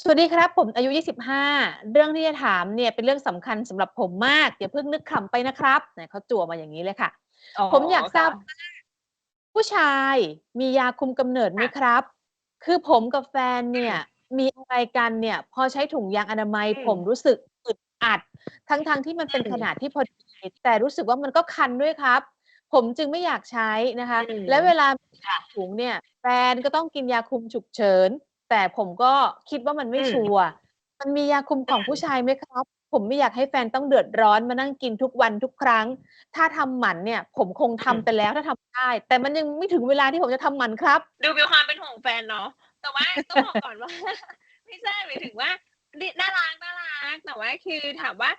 สวัสดีครับ ผมอายุ 25 เรื่องที่จะถามเนี่ยเป็นเรื่องสำคัญสำหรับผมมาก อย่าเพิ่งนึกขำไปนะครับเนี่ยเขาจั่วมาอย่างนี้เลยค่ะผมอยากทราบค่ะว่าผู้ชายมียาคุมกำเนิดไหมค่ะครับ คือผมกับแฟนเนี่ยมีอะไรกันเนี่ย พอใช้ถุงยางอนามัย อืมผมรู้สึกอึดอัด ทั้งๆที่มันเป็นอืมขนาดที่พอดีแต่รู้สึกว่ามันก็คันด้วยครับ ผมจึงไม่อยากใช้นะคะ อืมและเวลาค่ะถุงเนี่ย แฟนก็ต้องกินยาคุมฉุกเฉิน แต่ผมก็คิดว่ามันไม่อืมชัวร์มันมียาคุมของอืมผู้ชายไหมครับ ผมไม่อยากให้แฟนต้องเดือดร้อนมานั่งกินทุกวันทุกครั้ง ถ้าทำหมันเนี่ย ผมคงทำไปแล้วถ้าทำได้ แต่มันยังไม่ถึงเวลาที่ผมจะทำหมันครับ ดูมีความเป็นห่วงแฟนเนาะแต่ว่าต้องบอกก่อนว่า ไม่ใช่หมายถึงว่าดิน่ารักน่ารักแต่ว่าคือถามว่า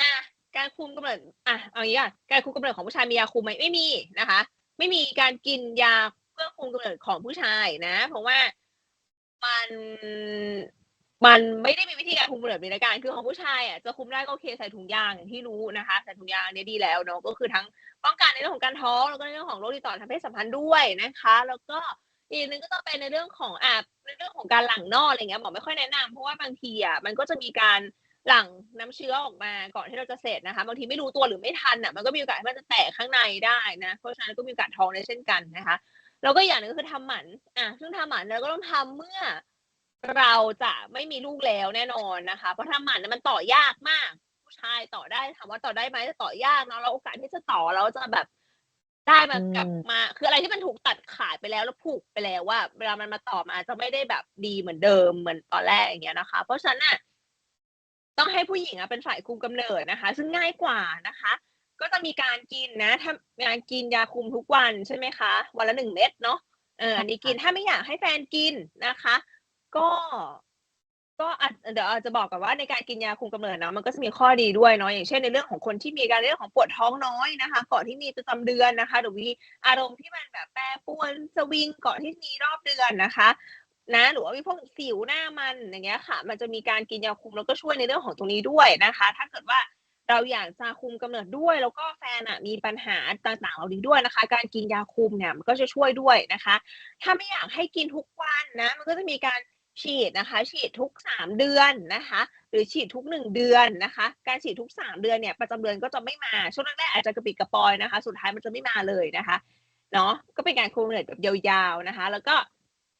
อะการคุมกำเนิดอะเอาอย่างนี้ก่อนการคุมกำเนิดของผู้ชายมียาคุมไหมไม่มีนะคะ ไม่มีการกินยาเพื่อคุมกำเนิดของผู้ชายนะ เพราะว่า มันมันไม่ได้มีวิธีการคุมกำเนิดในาการคือของผู้ชายอะจะคุมได้ก็โอเคใส่ถุงยางอย่างที่รู้นะคะใส่ถุงยางอันนี้ดีแล้วเนาะก็คือทั้งป้องกันในเรื่องของการท้องแล้วก็ในเรื่องของโรคติดต่อทางเพศสัมพันธ์ด้วยนะคะ แล้วก็อีกหนึ่งก็จะเป็นในเรื่องของอะในเรื่องของการหลั่งนอกอะไรเงี้ยหมอไม่ค่อยแนะนำเพราะว่าบางทีอะมันก็จะมีการหลั่งน้ำเชื้อออกมาก่อนที่เราจะเสร็จนะคะบางทีไม่รู้ตัวหรือไม่ทันอะมันก็มีโอกาสที่มันจะแตกข้างในได้นะเพราะฉะนั้นก็มีโอกาสท้องได้เช่นกันนะคะ แล้วก็อย่างหนึ่งก็คือทำหมัน อะซึ่งทำหมันเราก็ต้องทำเมื่อ เราจะไม่มีลูกแล้วแน่นอนนะคะ เพราะทำหมันเนี่ยมันต่อยากมาก ผู้ชายต่อได้ถามว่าต่อได้ไหมแต่ต่อยากเนาะแล้วโอกาสที่จะต่อเราจะแบบได้มันอืมกลับมา คืออะไรที่มันถูกตัดขาดไปแล้วแล้วผูกไปแล้วว่า เวลามันมาต่อมาจะไม่ได้แบบดีเหมือนเดิมเหมือนตอนแรกอย่างเงี้ยนะคะ เพราะฉะนั้นน่ะต้องให้ผู้หญิงอะเป็นฝ่ายคุมกำเนิดนะคะ ซึ่งง่ายกว่านะคะ ก็จะมีการกินนะถ้าการกินยาคุมทุกวันใช่ไหมคะ วันละหนึ่งเม็ดเนาะเอออันนี้กินถ้าไม่อยากให้แฟนกินนะคะ ก็ก็อาจเดี๋ยวอาจจะบอกก่อนว่าในการกินยาคุมกำเนิดเนาะมันก็จะมีข้อดีด้วยเนาะอย่างเช่นในเรื่องของคนที่มีอาการเรื่องของปวดท้องน้อยนะคะก่อนที่มีประจำเดือนนะคะหรือมีอารมณ์ที่มันแบบแปรปรวนสวิงก่อนที่มีรอบเดือนนะคะนะหรือว่ามีพวกสิวหน้ามันอย่างเงี้ยค่ะ มันจะมีการกินยาคุมแล้วก็ช่วยในเรื่องของตรงนี้ด้วยนะคะ ถ้าเกิดว่า เราอยากจะคุมกำเนิดด้วย แล้วก็แฟนอะมีปัญหาต่างๆเหล่านี้ด้วยนะคะ การกินยาคุมเนี่ยมันก็จะช่วยด้วยนะคะ ถ้าไม่อยากให้กินทุกวันนะ มันก็จะมีการฉีดนะคะ ฉีดทุกสามเดือนนะคะ หรือฉีดทุกหนึ่งเดือนนะคะ การฉีดทุกสามเดือนเนี่ยประจำเดือนก็จะไม่มาช่วงแรกๆอาจจะกระปิดกระปอยนะคะ สุดท้ายมันจะไม่มาเลยนะคะเนาะก็เป็นการคุมกำเนิดแบบยาวๆนะคะ แล้วก็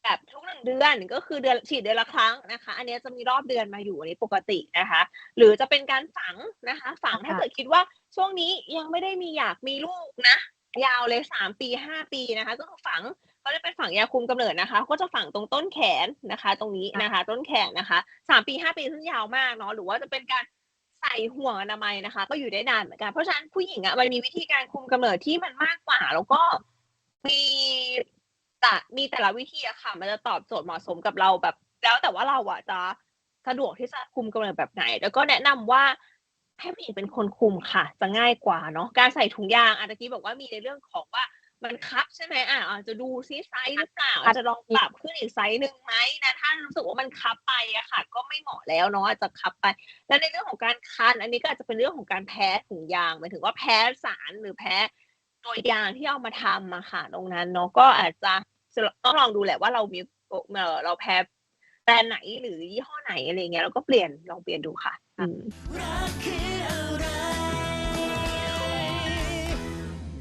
แบบทุกหนึ่งเดือนก็คือเดือนฉีดเดือนละครั้งนะคะ อันนี้จะมีรอบเดือนมาอยู่อันนี้ปกตินะคะ หรือจะเป็นการฝังนะคะ ฝังค่ะถ้าเกิดคิดว่าช่วงนี้ยังไม่ได้มีอยากมีลูกนะ ยาวเลยสามปีห้าปีนะคะ ก็คือฝังเขาจะเป็นฝังยาคุมกำเนิดนะคะ ก็จะฝังตรงต้นแขนนะคะ ตรงนี้นะคะ ต้นแขนนะคะสามปีห้าปีซึ่งยาวมากเนาะหรือว่าจะเป็นการใส่ห่วงอนามัยนะคะ ก็อยู่ได้นานเหมือนกันเพราะฉะนั้นผู้หญิงอะ่ะมันมีวิธีการคุมกำเนิดที่มันมากกว่า แล้วก็มี แต่มีแต่ละวิธีอะค่ะ มันจะตอบโจทย์เหมาะสมกับเราแบบ แล้วแต่ว่าเราอะจะสะดวกที่จะคุมกำเนิดแบบไหน แล้วก็แนะนำว่าให้ผู้หญิงเป็นคนคุมค่ะ จะง่ายกว่าเนาะการใส่ถุงยางอาจจะกี้บอกว่ามีในเรื่องของว่ามันคับใช่ไหมอะอาจจะดูซิไซส์หรือเปล่าอาจจะลองปรับขึ้นอีกไซส์หนึ่งไหมนะถ้ารู้สึกว่ามันคับไปอะค่ะ ก็ไม่เหมาะแล้วเนาะอาจจะคับไป แล้วในเรื่องของการคัน อันนี้ก็อาจจะเป็นเรื่องของการแพ้ถุงยางหมายถึงว่าแพ้สารหรือแพ้ตัวยางที่เอามาทำมาค่ะตรงนั้นเนาะก็อาจจะ ต้องลองดูแหละว่าเรามีเออเราแพ้แบรนด์ไหนหรือยี่ห้อไหนอะไรเงี้ยเราก็เปลี่ยนลองเปลี่ยนดูค่ะ อืม